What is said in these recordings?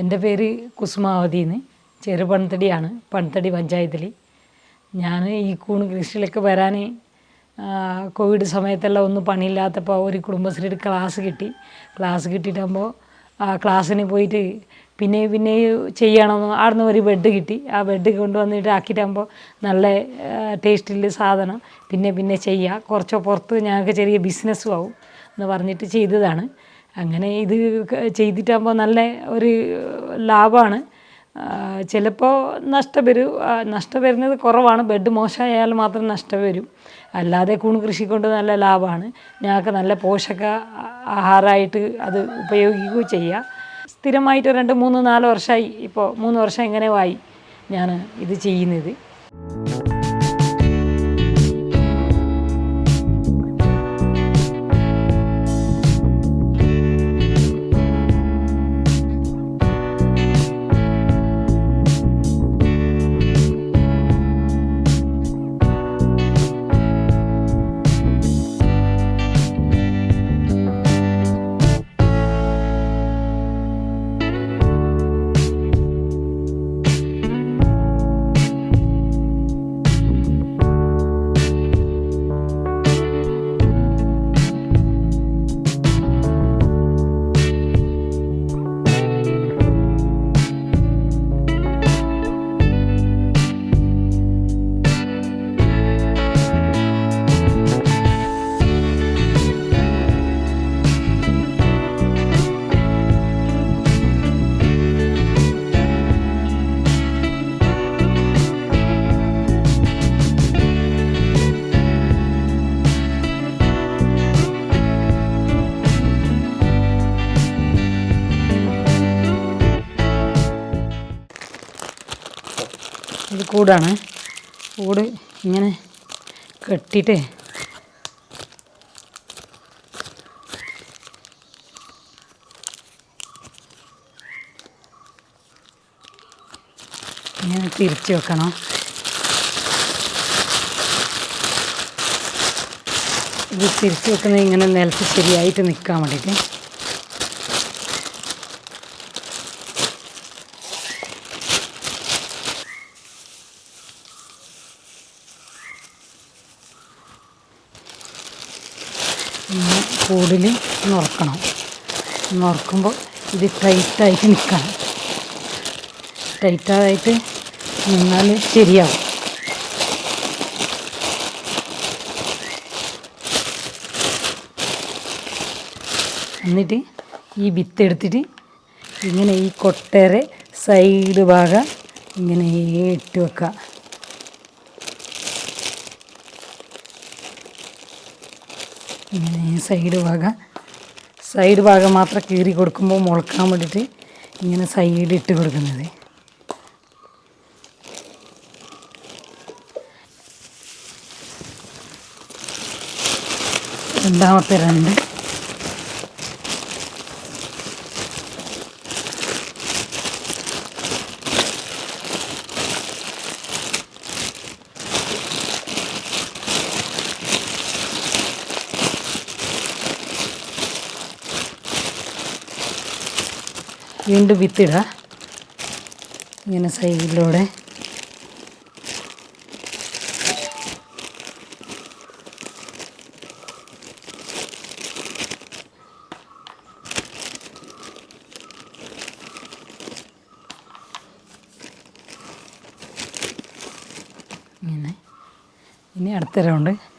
എന്റെ പേര് കുസുമാവതി എന്ന് ചെറുപണത്തടിയാണ് പണത്തടി പഞ്ചായത്തിൽ ഞാൻ ഈ കൂൺ കൃഷിയിലേക്ക് വരാൻ കോവിഡ് സമയത്തെല്ലാം ഒന്നും പണിയില്ലാത്തപ്പോൾ ഒരു കുടുംബശ്രീയുടെ ക്ലാസ് കിട്ടി. ക്ലാസ് കിട്ടിയിട്ടാകുമ്പോൾ ആ ക്ലാസ്സിന് പോയിട്ട് പിന്നെ പിന്നെ ചെയ്യണമെന്ന് അവിടുന്ന് ഒരു ബെഡ് കിട്ടി. ആ ബെഡ് കൊണ്ടുവന്നിട്ട് ആക്കിയിട്ടാകുമ്പോൾ നല്ല ടേസ്റ്റിൽ സാധനം. പിന്നെ പിന്നെ ചെയ്യുക കുറച്ച് പുറത്ത് ഞങ്ങൾക്ക് ചെറിയ ബിസിനസ്സും ആവും എന്ന് പറഞ്ഞിട്ട് ചെയ്തതാണ്. അങ്ങനെ ഇത് ചെയ്തിട്ടാകുമ്പോൾ നല്ല ഒരു ലാഭമാണ് ചിലപ്പോൾ നഷ്ടം വരും നഷ്ടം വരുന്നത് കുറവാണ്. ബെഡ് മോശമായാൽ മാത്രം നഷ്ടം വരും അല്ലാതെ കൂണ് കൃഷി കൊണ്ട് നല്ല ലാഭമാണ് ഞങ്ങൾക്ക് നല്ല പോഷക ആഹാരമായിട്ട് അത് ഉപയോഗിക്കുകയും ചെയ്യാം. സ്ഥിരമായിട്ട് രണ്ട് മൂന്ന് നാല് വർഷമായി ഇപ്പോൾ മൂന്ന് വർഷം ഇങ്ങനെ ആയി. ഞാൻ ഇത് ചെയ്യുന്നത്. ഇത് കൂടാണ്. കൂട് ഇങ്ങനെ കെട്ടിയിട്ട് ഇങ്ങനെ തിരിച്ചു വെക്കണം. ഇത് തിരിച്ചു വെക്കുന്നത് ഇങ്ങനെ നിലത്ത് ശരിയായിട്ട് നിൽക്കാൻ വേണ്ടിയിട്ട് ഇങ്ങനെ കൂടിൽ നുറക്കണം. നുറക്കുമ്പോൾ ഇത് ടൈറ്റായിട്ട് നിൽക്കണം. ടൈറ്റായിട്ട് നിന്നാൽ ശരിയാവും. എന്നിട്ട് ഈ വിത്ത് എടുത്തിട്ട് ഇങ്ങനെ ഈ കൊട്ടേരെ സൈഡ് ഭാഗം ഇങ്ങനെ ഇട്ട് വെക്കുക ഇങ്ങനെ സൈഡ് ഭാഗം. സൈഡ് ഭാഗം മാത്രം കീറി കൊടുക്കുമ്പോൾ മുളക്കാൻ വേണ്ടിയിട്ട് ഇങ്ങനെ സൈഡ് ഇട്ട് കൊടുക്കുന്നത്. രണ്ടാമത്തെ രണ്ട്. വീണ്ടും വിത്തിടുക. ഇങ്ങനെ സൈഡിലൂടെ. ഇങ്ങനെ. ഇനി അടുത്ത റൗണ്ട്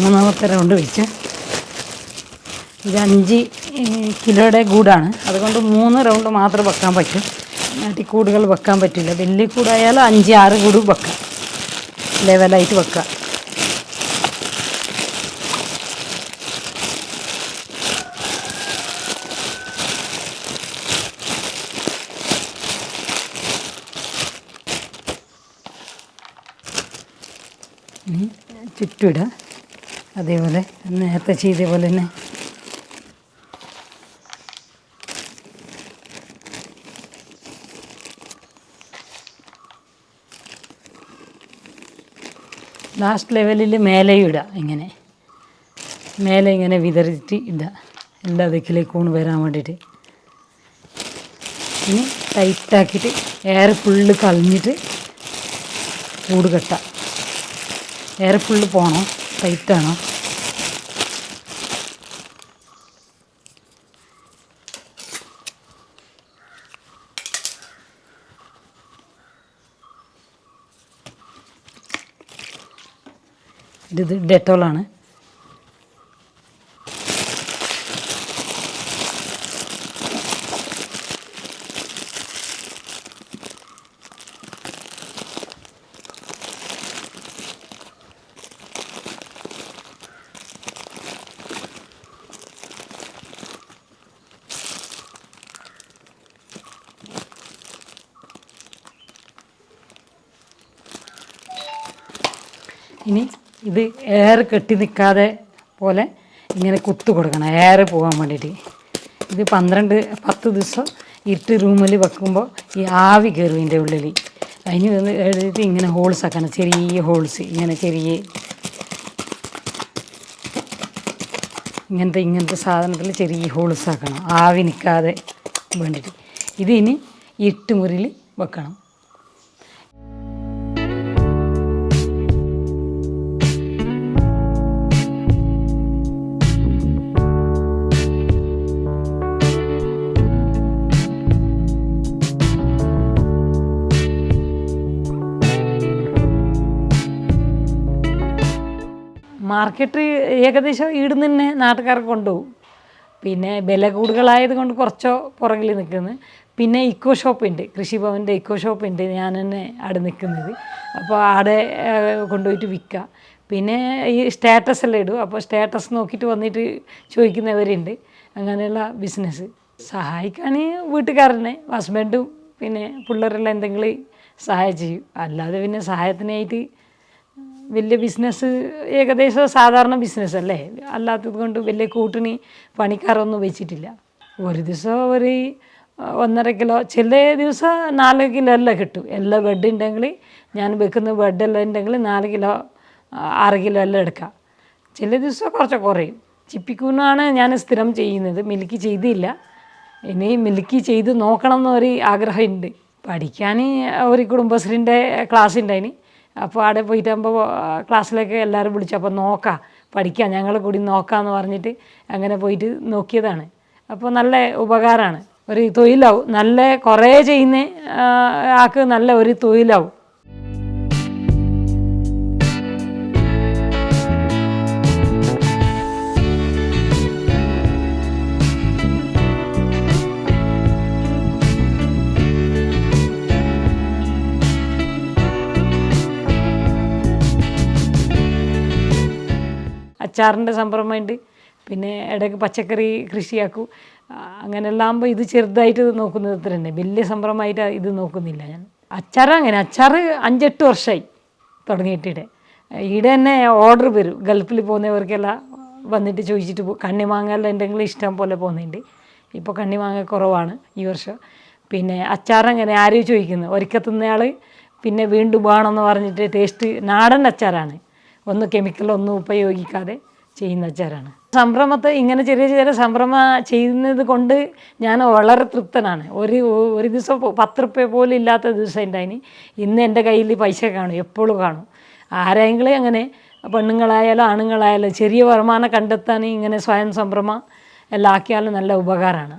മൂന്നാമത്തെ റൗണ്ട് വെച്ച്. ഇത് അഞ്ച് കിലോയുടെ കൂടാണ് അതുകൊണ്ട് മൂന്ന് റൗണ്ട് മാത്രം വെക്കാൻ പറ്റും. നാട്ടിക്കൂടുകൾ വെക്കാൻ പറ്റില്ല. വലിയ കൂടായാൽ അഞ്ച് ആറ് കൂട് വെക്കാം. ലെവലായിട്ട് വെക്കാം. ചുറ്റിടുക അതേപോലെ നേരത്തെ ചെയ്ത പോലെ തന്നെ. ലാസ്റ്റ് ലെവലിൽ മേലെയും ഇടുക ഇങ്ങനെ. മേലെ ഇങ്ങനെ വിതറിയിട്ട് ഇടുക എല്ലാ ദിക്കിലേക്കും വരാൻ വേണ്ടിയിട്ട്. ഇനി ടൈറ്റാക്കിയിട്ട് എയർ ഫുള്ള് കളഞ്ഞിട്ട് കൂട് കെട്ടാം. എയർ ഫുള്ള് പോകണം ടൈറ്റാണോ ഇത് ഡെറ്റോളാണ്. ഇനി ഇത് എയർ കെട്ടി നിൽക്കാതെ പോലെ ഇങ്ങനെ കുത്തു കൊടുക്കണം എയർ പോകാൻ വേണ്ടിയിട്ട്. ഇത് പന്ത്രണ്ട് പത്ത് ദിവസം ഇട്ട് റൂമിൽ വെക്കുമ്പോൾ ഈ ആവി കയറും ഇതിന്റെ ഉള്ളിൽ അതിന് എഴുതിയിട്ട് ഇങ്ങനെ ഹോൾസ് ആക്കണം ചെറിയ ഹോൾസ് ഇങ്ങനെ ചെറിയ. ഇങ്ങനത്തെ ഇങ്ങനത്തെ സാധനത്തിൽ ചെറിയ ഹോൾസ് ആക്കണം ആവി നിൽക്കാതെ വേണ്ടിയിട്ട്. ഇത് ഇനി ഇരുട്ട് മുറിയിൽ വെക്കണം. മാർക്കറ്റ് ഏകദേശം ഈടുന്ന് തന്നെ നാട്ടുകാർ കൊണ്ടുപോകും. പിന്നെ വില കൂടുതലായത് കൊണ്ട് കുറച്ചോ പുറകിൽ നിൽക്കുന്നു പിന്നെ ഇക്കോ ഷോപ്പ് ഉണ്ട്. കൃഷിഭവന്റെ ഇക്കോ ഷോപ്പ് ഉണ്ട്. ഞാൻ തന്നെ അവിടെ നിൽക്കുന്നത്. അപ്പോൾ അവിടെ കൊണ്ടുപോയിട്ട് വിൽക്കുക പിന്നെ ഈ സ്റ്റാറ്റസ് എല്ലാം ഇടും. അപ്പോൾ സ്റ്റാറ്റസ് നോക്കിയിട്ട് വന്നിട്ട് ചോദിക്കുന്നവരുണ്ട്. അങ്ങനെയുള്ള ബിസിനസ് സഹായിക്കാൻ വീട്ടുകാരനെ. ഹസ്ബൻഡും പിന്നെ പിള്ളേരെല്ലാം എന്തെങ്കിലും സഹായം ചെയ്യും. അല്ലാതെ പിന്നെ സഹായത്തിനായിട്ട് വലിയ ബിസിനസ് ഏകദേശം സാധാരണ ബിസിനസ് അല്ലേ? അല്ലാത്തത് കൊണ്ട് വലിയ കൂട്ടിന് പണിക്കാരൊന്നും വെച്ചിട്ടില്ല. ഒരു ദിവസം ഒരു ഒന്നര കിലോ ചില ദിവസം നാല് കിലോ എല്ലാം കിട്ടും. എല്ലാ ബെഡ് ഉണ്ടെങ്കിൽ ഞാൻ വെക്കുന്ന ബെഡെല്ലാം ഉണ്ടെങ്കിൽ നാല് കിലോ ആറ് കിലോ എല്ലാം എടുക്കാം. ചില ദിവസം കുറച്ച് കുറയും. ചിപ്പിക്കൂനാണ് ഞാൻ സ്ഥിരം ചെയ്യുന്നത്. മിൽക്ക് ചെയ്തില്ല. ഇനി മിൽക്ക് ചെയ്ത് നോക്കണം എന്നൊരു ആഗ്രഹമുണ്ട്. പഠിക്കാൻ ഒരു കുടുംബശ്രീന്റെ ക്ലാസ് ഉണ്ടായിന്. അപ്പോൾ അവിടെ പോയിട്ടാകുമ്പോൾ ക്ലാസ്സിലേക്ക് എല്ലാവരും വിളിച്ചു. അപ്പോൾ നോക്കാം പഠിക്കാം ഞങ്ങൾ കൂടി നോക്കാമെന്ന് പറഞ്ഞിട്ട് അങ്ങനെ പോയിട്ട് നോക്കിയതാണ്. അപ്പോൾ നല്ല ഉപകാരമാണ് ഒരു തൊഴിലാവും. നല്ല കുറേ ചെയ്യുന്ന ആൾക്ക് നല്ല ഒരു തൊഴിലാവും. അച്ചാറിന്റെ സംരംഭമുണ്ട് പിന്നെ ഇടയ്ക്ക് പച്ചക്കറി കൃഷിയാക്കും. ആ, അങ്ങനെല്ലാം ആകുമ്പോൾ ഇത് ചെറുതായിട്ട് നോക്കുന്നത് അത്ര തന്നെ. വലിയ സംരംഭമായിട്ട് ഇത് നോക്കുന്നില്ല ഞാൻ. അച്ചാർ അങ്ങനെ അച്ചാർ അഞ്ചെട്ട് വർഷമായി തുടങ്ങിയിട്ടിടെ ഇവിടെ. തന്നെ ഓർഡർ വരും. ഗൾഫിൽ പോകുന്നവർക്കെല്ലാം വന്നിട്ട് ചോദിച്ചിട്ട് പോകും കണ്ണിമാങ്ങെല്ലാം എന്തെങ്കിലും ഇഷ്ടം പോലെ പോകുന്നുണ്ട്. ഇപ്പോൾ കണ്ണിമാങ്ങ കുറവാണ് ഈ വർഷം. പിന്നെ അച്ചാർ അങ്ങനെ ആരും ചോദിക്കുന്നത് ഒരിക്കൽ തിന്നയാൾ പിന്നെ വീണ്ടും വേണമെന്ന് പറഞ്ഞിട്ട് ടേസ്റ്റ് നാടൻ അച്ചാറാണ്. ഒന്നും കെമിക്കലൊന്നും ഉപയോഗിക്കാതെ ചെയ്യുന്ന അച്ചാറാണ്. സംരംഭത്തെ ഇങ്ങനെ ചെറിയ ചെറിയ സംരംഭം ചെയ്യുന്നത് കൊണ്ട് ഞാൻ വളരെ തൃപ്തനാണ്. ഒരു ഒരു ദിവസം പത്ത് റുപ്യ പോലും ഇല്ലാത്ത ദിവസം ഉണ്ടായിന്. ഇന്ന് എന്റെ കയ്യിൽ പൈസ കാണും എപ്പോഴും കാണും. ആരെങ്കിലും അങ്ങനെ പെണ്ണുങ്ങളായാലും ആണുങ്ങളായാലും ചെറിയ വരുമാനം കണ്ടെത്താൻ ഇങ്ങനെ സ്വയം സംരംഭം എല്ലാം ആക്കിയാലും നല്ല ഉപകാരമാണ്.